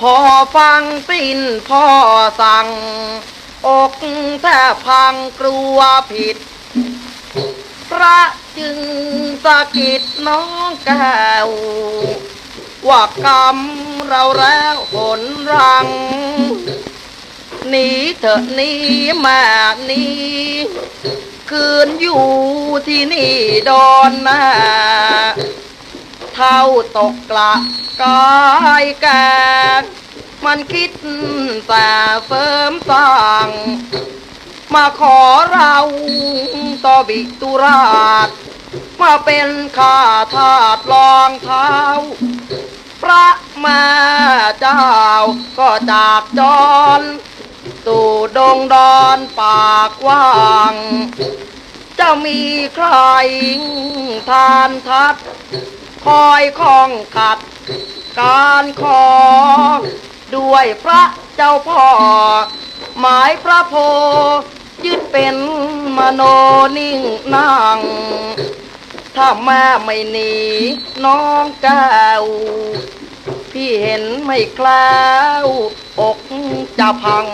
พอฟังสิ้นพ่อสั่ง อกแทบพังกลัวผิด พระจึงสะกิดน้องแก้วว่ากรรมเราแล้วผลรังหนีเถอะนีแม่หนีคืนอยู่ที่นี่ดอนน้า เท่าตกกละกายแกมันคิดแต่เสริมสร้างมาขอเราต่อบิตุราช มาเป็นข้าทาสรองเท้า พระมาเจ้าก็จากจรตู่ดงดอนปากว่าง จะมีใครทานทัด คอยคองขัด การขอด้วยพระเจ้าพ่อ หมายพระโพยึดเป็นมโนนิ่งนั่ง ถ้าแม่ไม่หนีน้องแก้ว พี่เห็นไม่แคล้ว อกจะพัง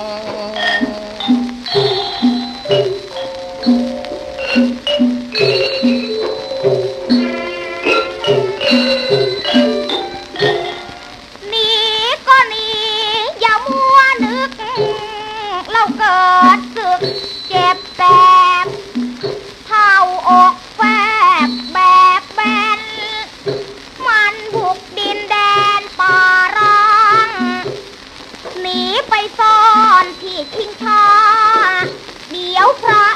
ซ่อนที่ทิ้งชาเดี๋ยวพระ